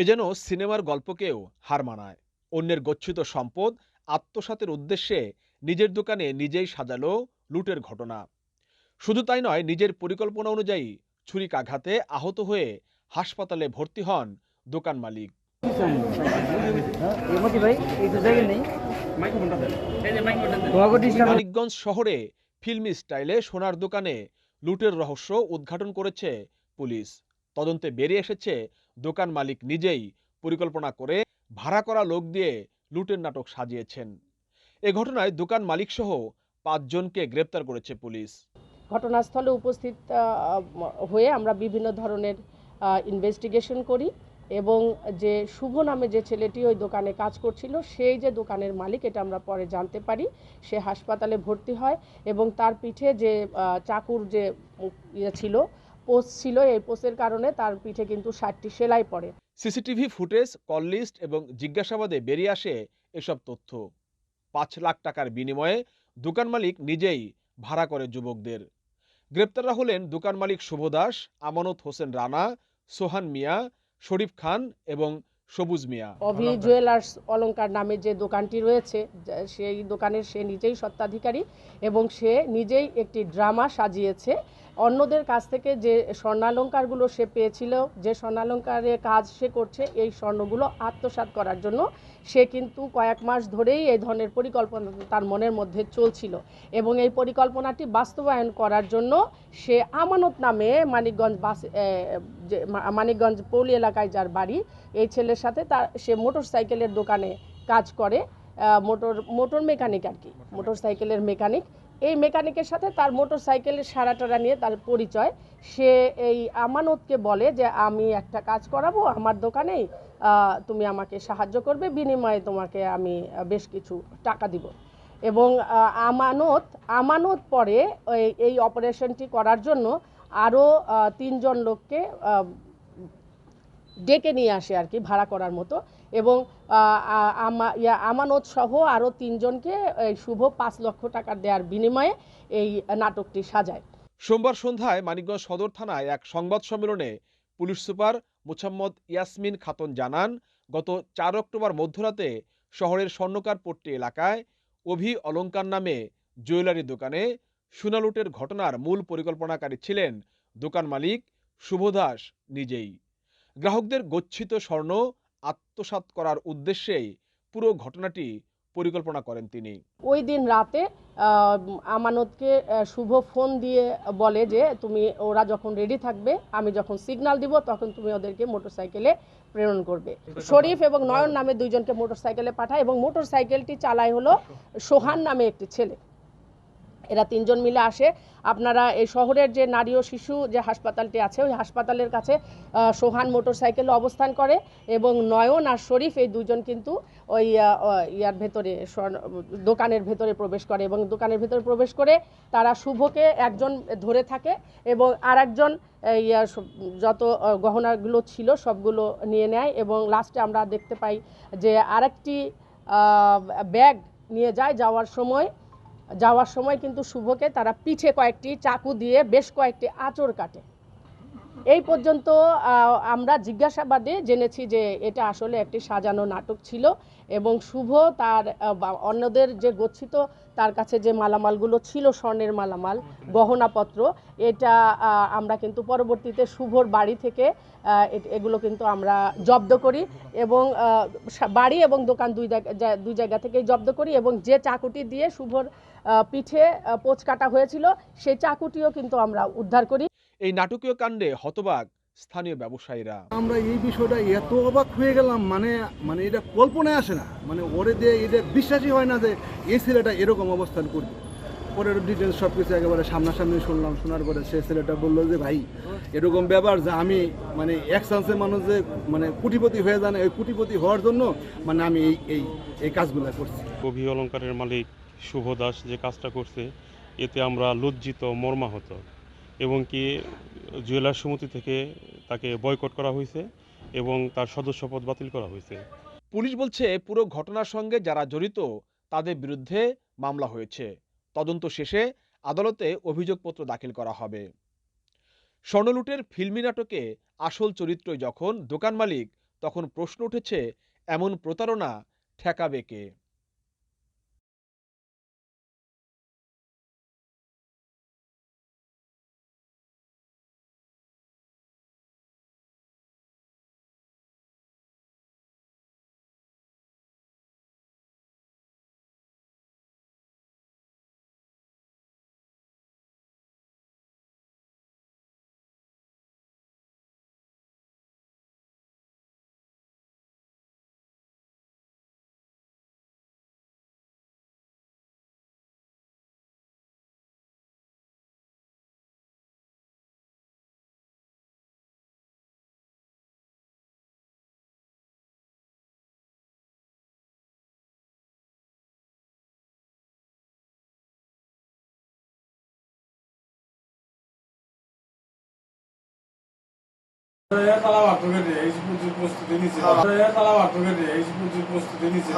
এ যেন সিনেমার গল্পকেও হার মানায়। অন্যের গচ্ছিত সম্পদ, আত্মসাতের উদ্দেশ্যে নিজের দোকানে নিজেই সাজালো লুটের ঘটনা। শুধু তাই নয়, নিজের পরিকল্পনা অনুযায়ী ছুরিকাঘাতে আহত হয়ে হাসপাতালে ভর্তি হন দোকান মালিক। মানিকগঞ্জ শহরে ফিল্মি স্টাইলে সোনার দোকানে লুটের রহস্য উদ্ঘাটন করেছে পুলিশ। তদন্তে বেরিয়ে এসেছে দোকান মালিক নিজেই পরিকল্পনা করে ভাড়া করা লোক দিয়ে লুটের নাটক সাজিয়েছেন। এ ঘটনায় দোকান মালিক সহ পাঁচজনকে গ্রেপ্তার করেছে পুলিশ। ঘটনাস্থলে উপস্থিত হয়ে আমরা বিভিন্ন ধরনের ইনভেস্টিগেশন করি এবং যে শুভ নামে যে ছেলেটি ওই দোকানে কাজ করছিল, সেই যে দোকানের মালিক, এটা আমরা পরে জানতে পারি। সে হাসপাতালে ভর্তি হয় এবং তার পিঠে যে চাকুর যে ইয়ে ছিল পোস্ট ছিল এই পোস্টের কারণে তার পিঠে কিন্তু ষাটটি সেলাই পড়ে। সিসিটিভি ফুটেজ কল লিস্ট এবং জিজ্ঞাসাবাদে বেরিয়ে আসে এসব তথ্য। পাঁচ লাখ টাকার বিনিময়ে দোকান মালিক নিজেই ভাড়া করে যুবকদের। গ্রেপ্তাররা হলেন দোকান মালিক শুভ দাস আমানত হোসেন রানা সোহান মিয়া শরীফ খান এবং সবুজ মিয়া। অভি জুয়েলার্স অলঙ্কার নামে যে দোকানটি রয়েছে সেই দোকানের সে নিজেই সত্ত্বাধিকারী এবং সে নিজেই একটি ড্রামা সাজিয়েছে। অন্যদের কাছ থেকে যে স্বর্ণালঙ্কারগুলো সে পেয়েছিল, যে স্বর্ণালঙ্কারের কাজ সে করছে, এই স্বর্ণগুলো আত্মসাৎ করার জন্য সে কিন্তু কয়েক মাস ধরেই এই ধরনের পরিকল্পনা তার মনের মধ্যে চলছিল এবং এই পরিকল্পনাটি বাস্তবায়ন করার জন্য সে আমানত নামে মানিকগঞ্জ বাস যে মানিকগঞ্জ পৌলি এলাকায় যার বাড়ি, এই ছেলের সাথে তার, সে মোটর সাইকেলের দোকানে কাজ করে মোটর মোটর মেকানিক আর কি মোটর সাইকেলের মেকানিক। এই মেকানিকের সাথে তার মোটর সাইকেলের সারাটারা নিয়ে তার পরিচয়। সে এই আমানতকে বলে যে, আমি একটা কাজ করাবো, আমার দোকানেই তুমি আমাকে সাহায্য করবে, বিনিময়ে তোমাকে আমি বেশ কিছু টাকা দিব। এবং আমানত আমানত পরে এই অপারেশনটি করার জন্য আরও তিনজন লোককে ডেকে নিয়ে আসে আর কি, ভাড়া করার মতো। এবং আমানত সহ আরও তিনজনকে শুভ পাঁচ লক্ষ টাকা দেওয়ার বিনিময়ে এই নাটকটি সাজায়। সোমবার সন্ধ্যায় মানিকগঞ্জ সদর থানায় এক সংবাদ সম্মেলনে পুলিশ সুপার মুছাম্মদ ইয়াসমিন খাতুন জানান, গত চার অক্টোবর মধ্যরাতে শহরের স্বর্ণকার পট্টি এলাকায় অভি অলঙ্কার নামে জুয়েলারি দোকানে সুনালুটের ঘটনার মূল পরিকল্পনাকারী ছিলেন দোকান মালিক শুভ দাস নিজেই। গ্রাহকদের গচ্ছিত স্বর্ণ আত্মসাৎ করার উদ্দেশ্যেই পুরো ঘটনাটি পরিকল্পনা করেন তিনি। ওই দিন রাতে আমানতকে শুভ ফোন দিয়ে বলে যে, তুমি, ওরা যখন রেডি থাকবে, আমি যখন সিগন্যাল দিব, তখন তুমি ওদেরকে মোটরসাইকেলে প্রেরণ করবে। শরীফ এবং নয়ন নামে দুইজনকে মোটরসাইকেলে পাঠায় এবং মোটরসাইকেলটি চালায় হলো সোহান নামে একটি ছেলে। এরা তিনজন মিলে আসে। আপনারা এই শহরের যে নারী ও শিশু যে হাসপাতালটি আছে, ওই হাসপাতালের কাছে সোহান মোটরসাইকেলে অবস্থান করে এবং নয়ন আর শরীফ এই দুজন কিন্তু ওই ইয়ার ভেতরে দোকানের ভেতরে প্রবেশ করে এবং দোকানের ভেতরে প্রবেশ করে তারা শুভকে একজন ধরে থাকে এবং আর একজন যত গহনাগুলো ছিল সবগুলো নিয়ে নেয় এবং লাস্টে আমরা দেখতে পাই যে আরেকটি ব্যাগ নিয়ে যায় যাওয়ার সময় যাওয়ার সময় কিন্তু শুভকে তারা পিঠে কয়েকটি চাকু দিয়ে বেশ কয়েকটি আঁচড় কাটে। এই পর্যন্ত আমরা জিজ্ঞাসাবাদে জেনেছি যে এটা আসলে একটি সাজানো নাটক ছিল এবং শুভ তার অন্যদের যে গচ্ছিত তার কাছে যে মালামালগুলো ছিল স্বর্ণের মালামাল, গহনাপত্র, এটা আমরা কিন্তু পরবর্তীতে শুভর বাড়ি থেকে এগুলো কিন্তু আমরা জব্দ করি এবং বাড়ি এবং দোকান দুই জায়গা- দুই জায়গা থেকেই জব্দ করি এবং যে চাকুটি দিয়ে শুভর পিঠে পোঁচ কাটা হয়েছিল সেই চাকুটিও কিন্তু আমরা উদ্ধার করি। এই নাটকীয় কাণ্ডে হতবাক স্থানীয় ব্যবসায়ীরা। আমরা এই বিষয়টা এত অবাক হয়ে গেলাম মানে মানে এটা কল্পনায় আসে না। মানে ওরে দিয়ে এটা বিশ্বাসই হয় না যে এই ছেলেটা এরকম অবস্থান করবে। পরের ডিটেলস সব কিছু একেবারে সামনাসামনি শুনলাম শোনার পরে সে ছেলেটা বলল যে ভাই এরকম ব্যাপার যে আমি মানে এক চান্সে মানুষ যে মানে কুটিপতি হয়ে জানে ওই কুটিপতি হওয়ার জন্য মানে আমি এই এই এই কাজগুলো করছি। কবি অলঙ্কারের মালিক শুভ দাস যে কাজটা করছে এতে আমরা লজ্জিত মর্মাহত। এবং কি জুয়েলার সমিতি থেকে তাকে বয়কট করা হয়েছে এবং তার সদস্যপদ বাতিল করা হয়েছে। পুলিশ বলছে, পুরো ঘটনার সঙ্গে যারা জড়িত, তাদের বিরুদ্ধে মামলা হয়েছে। তদন্ত শেষে আদালতে অভিযোগপত্র দাখিল করা হবে। স্বর্ণলুটের ফিল্মি নাটকে আসল চরিত্রই যখন দোকান মালিক, তখন প্রশ্ন উঠেছে, এমন প্রতারণা ঠেকাবে কে? প্রস্তুতি নিচ্ছে